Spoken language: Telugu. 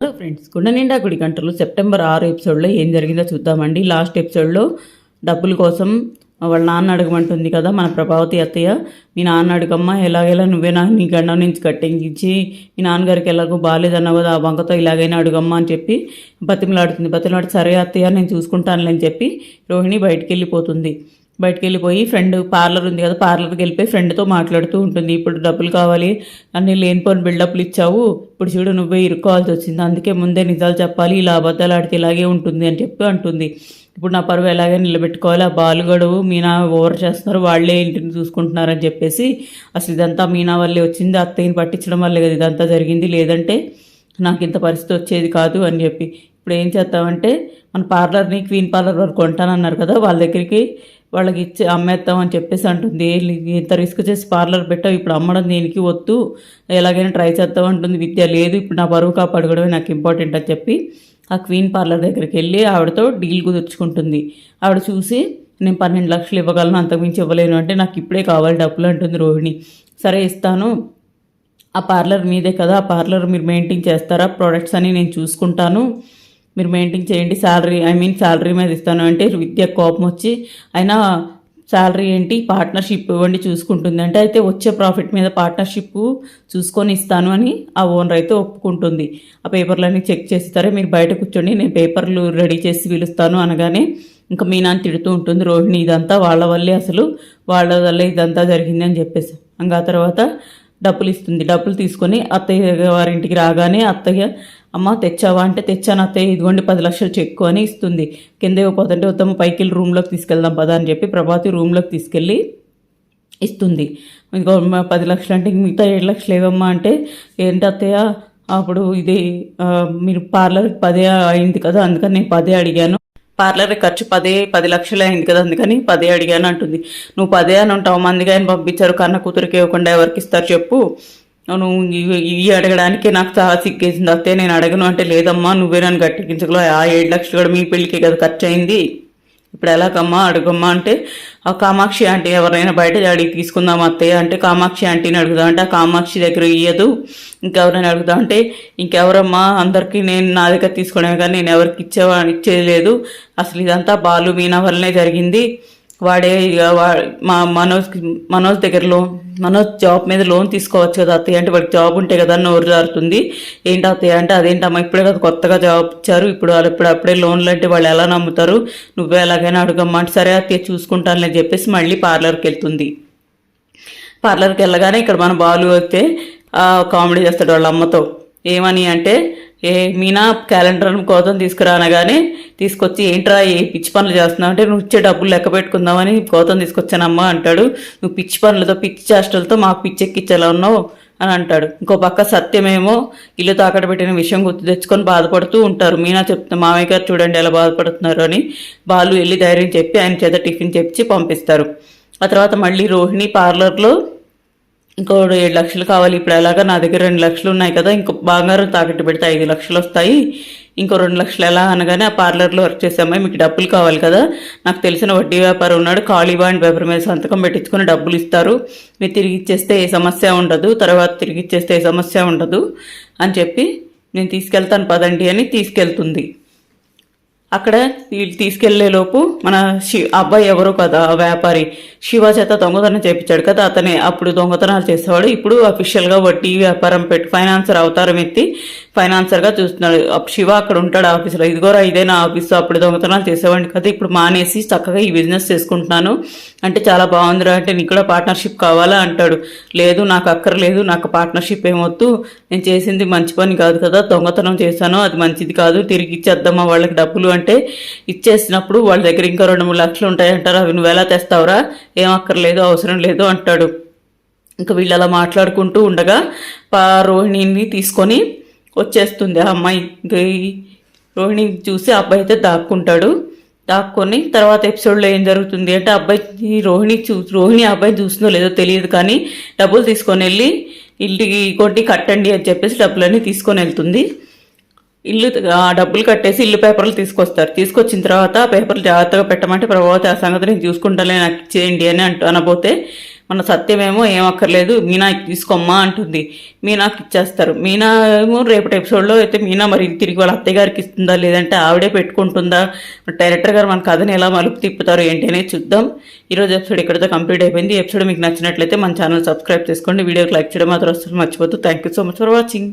హలో ఫ్రెండ్స్ గుండె నిండా గుడి గంటలు సెప్టెంబర్ ఆరు ఎపిసోడ్లో ఏం జరిగిందో చూద్దామండి. లాస్ట్ ఎపిసోడ్లో డబ్బుల కోసం వాళ్ళ నాన్న అడగమంటుంది కదా మన ప్రభావతి అత్తయ్య మీ నాన్న అడుగమ్మ ఎలాగైనా నువ్వే నా నీ గండం నుంచి కట్టించి మీ నాన్నగారికి ఎలాగో బాగాలేదన్నావు కదా ఆ వంకతో ఇలాగైనా అడుగమ్మ అని చెప్పి బతిమలాడుతుంది. బతిమలాడి సరే అత్తయ్య నేను చూసుకుంటానులే అని చెప్పి రోహిణి బయటికి వెళ్ళిపోతుంది. బయటికి వెళ్ళిపోయి ఫ్రెండ్ పార్లర్ ఉంది కదా పార్లర్కి వెళ్ళిపోయి ఫ్రెండ్తో మాట్లాడుతూ ఉంటుంది. ఇప్పుడు డబ్బులు కావాలి అన్ని లేనిపోని బిల్డప్లు ఇచ్చావు ఇప్పుడు చూడు నువ్వే ఇరుక్కోవాల్సి వచ్చింది. అందుకే ముందే నిజాలు చెప్పాలి ఇలా అబద్ధాలు ఆడితే ఇలాగే ఉంటుంది అని చెప్పి అంటుంది. ఇప్పుడు నా పరువు ఎలాగే నిలబెట్టుకోవాలి ఆ బాలు గడువు మీనా ఓవర్ చేస్తున్నారు వాళ్ళే ఇంటిని చూసుకుంటున్నారని చెప్పేసి అసలు ఇదంతా మీనా వల్లే వచ్చింది. అత్తయ్యని పట్టించడం వల్లే కదా ఇదంతా జరిగింది. లేదంటే నాకు ఇంత పరిస్థితి వచ్చేది కాదు అని చెప్పి. ఇప్పుడు ఏం చేస్తామంటే మన పార్లర్ని క్వీన్ పార్లర్ వరకు కొంటానన్నారు కదా వాళ్ళ దగ్గరికి వాళ్ళకి ఇచ్చి అమ్మేస్తాం అని చెప్పేసి అంటుంది. ఇంత రిస్క్ చేసి పార్లర్ పెట్టావు ఇప్పుడు అమ్మడం దేనికి వద్దు. ఎలాగైనా ట్రై చేస్తాం అంటుంది. విద్య లేదు ఇప్పుడు నా బరువు కాపాడుకోవడమే నాకు ఇంపార్టెంట్ అని చెప్పి ఆ క్వీన్ పార్లర్ దగ్గరికి వెళ్ళి ఆవిడతో డీల్ కుదుర్చుకుంటుంది. ఆవిడ చూసి నేను పన్నెండు లక్షలు ఇవ్వగలను అంతకుమించి ఇవ్వలేను. అంటే నాకు ఇప్పుడే కావాలి డబ్బులు అంటుంది రోహిణి. సరే ఇస్తాను. ఆ పార్లర్ మీదే కదా ఆ పార్లర్ మీరు మెయింటైన్ చేస్తారా? ప్రోడక్ట్స్ అని నేను చూసుకుంటాను. మీరు మెయింటైన్ చేయండి శాలరీ ఐ మీన్ శాలరీ మీద ఇస్తాను అంటే విద్య కోపం వచ్చి అయినా శాలరీ ఏంటి? పార్ట్నర్షిప్ ఇవ్వండి చూసుకుంటుంది. అంటే అయితే వచ్చే ప్రాఫిట్ మీద పార్ట్నర్షిప్ చూసుకొని ఇస్తాను అని ఆ ఓనర్ అయితే ఒప్పుకుంటుంది. ఆ పేపర్లన్నీ చెక్ చేస్తారే మీరు బయట కూర్చోండి నేను పేపర్లు రెడీ చేసి పిలుస్తాను అనగానే ఇంకా మీ తిడుతూ ఉంటుంది రోహిణి ఇదంతా వాళ్ళ వల్లే అసలు వాళ్ళ వల్లే ఇదంతా జరిగింది అని చెప్పేసి. ఇంకా ఆ తర్వాత డబ్బులు ఇస్తుంది. డబ్బులు తీసుకొని అత్తయ్య వారింటికి రాగానే అత్తయ్య అమ్మ తెచ్చావా? అంటే తెచ్చాను అత్తయ్య ఇదిగోండి పది లక్షలు చెక్కు అని ఇస్తుంది. కింద ఇవ్వకపోతుంటే ఉత్తమ పైకి వెళ్ళి రూమ్లోకి తీసుకెళ్దాం పదా అని చెప్పి ప్రభాతి రూమ్లోకి తీసుకెళ్ళి ఇస్తుంది. ఇదిగో పది లక్షలు అంటే మిగతా ఏడు లక్షలు ఏవమ్మా అంటే ఏంటి అత్తయ్య? అప్పుడు ఇది మీరు పార్లర్కి పదే అయింది కదా అందుకని నేను పదే అడిగాను. పార్లర్ ఖర్చు పదే పది లక్షలు అయింది కదా అందుకని పదే అడిగాను అంటుంది. నువ్వు పదే అని ఉంటావు మందిగా ఆయన పంపించారు. కన్న కూతురికి ఇవ్వకుండా ఎవరికి ఇస్తారు చెప్పు. నన్ను ఇవి అడగడానికి నాకు చాలా సిగ్గేసింది. అత్తే నేను అడగను అంటే లేదమ్మా నువ్వే నన్ను గట్టికించగలవు ఆ ఏడు లక్షలు కూడా మీ పెళ్ళికి కదా ఖర్చు అయింది ఇప్పుడు ఎలాగమ్మా అడుగమ్మా అంటే ఆ కామాక్షి ఆంటీ ఎవరైనా బయట అడిగి తీసుకుందాం అత్తయ్య అంటే కామాక్షి ఆంటీని అడుగుదాం అంటే ఆ కామాక్షి దగ్గర ఇయ్యదు. ఇంకెవరైనా అడుగుదాం అంటే ఇంకెవరమ్మా అందరికీ నేను నా దగ్గర తీసుకోవడమే కానీ నేను ఎవరికి ఇచ్చేవా ఇచ్చేది లేదు. అసలు ఇదంతా బాలు మీనా వల్లనే జరిగింది. వాడే ఇక వా మా మనోజ్ మనోజ్ దగ్గర లోన్ మనోజ్ జాబ్ మీద లోన్ తీసుకోవచ్చు కదా అత్తయ్య? అంటే వాడికి జాబ్ ఉంటే కదా నోరు జారుతుంది. ఏంటి అత్తయ్య అంటే అదేంటమ్మా ఇప్పుడే కదా కొత్తగా జాబ్ ఇచ్చారు. ఇప్పుడు వాళ్ళు ఇప్పుడు అప్పుడే లోన్లు అంటే వాళ్ళు ఎలా నమ్ముతారు? నువ్వే ఎలాగైనా అడుగమ్మా అంటే సరే అత్తయ్య చూసుకుంటానులే చెప్పేసి మళ్ళీ పార్లర్కి వెళ్తుంది. పార్లర్కి వెళ్ళగానే ఇక్కడ మన బాలు వస్తే కామెడీ చేస్తాడు వాళ్ళ అమ్మతో. ఏమని అంటే ఏ మీనా క్యాలెండర్ కోసం తీసుకురా అనగానే తీసుకొచ్చి ఏంట్రా ఏ పిచ్చి పనులు చేస్తున్నావు? అంటే నువ్వు ఇచ్చే డబ్బులు లెక్క పెట్టుకుందామని కోతం తీసుకొచ్చానమ్మా అంటాడు. నువ్వు పిచ్చి పనులతో పిచ్చి చేష్టలతో మాకు పిచ్చెక్కిచ్చేలా ఉన్నావు అని అంటాడు. ఇంకో పక్క సత్యమేమో ఇల్లు తాకట పెట్టిన విషయం గుర్తు తెచ్చుకొని బాధపడుతూ ఉంటారు. మీనా చెప్తున్నా మామయ్య గారు చూడండి ఎలా బాధపడుతున్నారు అని బాలు వెళ్ళి ధైర్యం చెప్పి ఆయన చేత టిఫిన్ చెప్పి పంపిస్తారు. ఆ తర్వాత మళ్ళీ రోహిణి పార్లర్లో ఇంకో ఏడు లక్షలు కావాలి. ఇప్పుడు ఎలాగా నా దగ్గర రెండు లక్షలు ఉన్నాయి కదా ఇంకో బంగారం తాకట్టు పెడితే ఐదు లక్షలు వస్తాయి. ఇంకో రెండు లక్షలు ఎలా అనగానే ఆ పార్లర్లో వర్క్ చేసామా మీకు డబ్బులు కావాలి కదా. నాకు తెలిసిన వడ్డీ వ్యాపారం ఉన్నాడు ఖాళీ బాండ్ పేపర్ మీద సంతకం పెట్టించుకుని డబ్బులు ఇస్తారు. మీరు తిరిగి ఇచ్చేస్తే ఏ సమస్య ఉండదు తర్వాత తిరిగి ఇచ్చేస్తే ఏ సమస్య ఉండదు అని చెప్పి నేను తీసుకెళ్తాను పదండి అని తీసుకెళ్తుంది. అక్కడ వీళ్ళు తీసుకెళ్ళేలోపు మన శి అబ్బాయి ఎవరో కదా వ్యాపారి. శివ చేత దొంగతనం చేపించాడు కదా అతనే అప్పుడు దొంగతనాలు చేసేవాడు. ఇప్పుడు అఫీషియల్గా వడ్డీ వ్యాపారం పెట్టి ఫైనాన్సర్ అవతారం ఎత్తి ఫైనాన్సర్గా చూస్తున్నాడు. శివ అక్కడ ఉంటాడు ఆఫీస్లో. ఇదిగోరా ఇదే నా ఆఫీస్ అప్పుడు దొంగతనాలు చేసేవాడిని కదా ఇప్పుడు మానేసి చక్కగా ఈ బిజినెస్ చేసుకుంటున్నాను. అంటే చాలా బాగుందిరా అంటే నీకు కూడా పార్ట్నర్షిప్ కావాలా అంటాడు. లేదు నాకు అక్కర్లేదు నాకు పార్ట్నర్షిప్ ఏమొద్దు. నేను చేసింది మంచి పని కాదు కదా దొంగతనం చేశాను అది మంచిది కాదు. తిరిగి ఇచ్చేద్దామా వాళ్ళకి డబ్బులు అంటే ఇచ్చేసినప్పుడు వాళ్ళ దగ్గర ఇంకా రెండు మూడు లక్షలు ఉంటాయంటారు. అవి నువ్వు ఎలా తెస్తావురా? ఏం అక్కర్లేదు అవసరం లేదు అంటాడు. ఇంకా వీళ్ళు అలా మాట్లాడుకుంటూ ఉండగా పా రోహిణిని తీసుకొని వచ్చేస్తుంది. ఆ అమ్మాయి రోహిణి చూసి అబ్బాయి అయితే దాక్కుంటాడు. దాక్కొని తర్వాత ఎపిసోడ్లో ఏం జరుగుతుంది అంటే అబ్బాయి రోహిణి చూ రోహిణి అబ్బాయి చూస్తుందో లేదో తెలియదు కానీ డబ్బులు తీసుకొని వెళ్ళి ఇంటికి కొట్టి కట్టండి అని చెప్పేసి డబ్బులన్నీ తీసుకొని వెళ్తుంది. ఇల్లు ఆ డబ్బులు కట్టేసి ఇల్లు పేపర్లు తీసుకొస్తారు. తీసుకొచ్చిన తర్వాత ఆ పేపర్లు జాగ్రత్తగా పెట్టమంటే ప్రభావతి ఆ సంగతి నేను చూసుకుంటానే నాకు ఇచ్చేయండి అని అంటూ అనబోతే మన సత్యమేమో ఏం అక్కర్లేదు మీనా తీసుకోమ్మా అంటుంది. మీనాకి ఇచ్చేస్తారు. మీనా ఏమో రేపటి ఎపిసోడ్లో అయితే మీనా మరి తిరిగి వాళ్ళ అత్తయ్య గారికి ఇస్తుందా లేదంటే ఆవిడే పెట్టుకుంటుందా? డైరెక్టర్ గారు మన కథని ఎలా మలుపు తిప్పుతారు ఏంటి అనేది చూద్దాం. ఈరోజు ఎపిసోడ్ ఇక్కడితో కంప్లీట్ అయిపోయింది. ఎపిసోడ్ మీకు నచ్చినట్లయితే మన ఛానల్ సబ్స్క్రైబ్ చేసుకోండి. వీడియోకి లైక్ చేయడం మాత్రం అసలు మర్చిపోతూ thank you so much for watching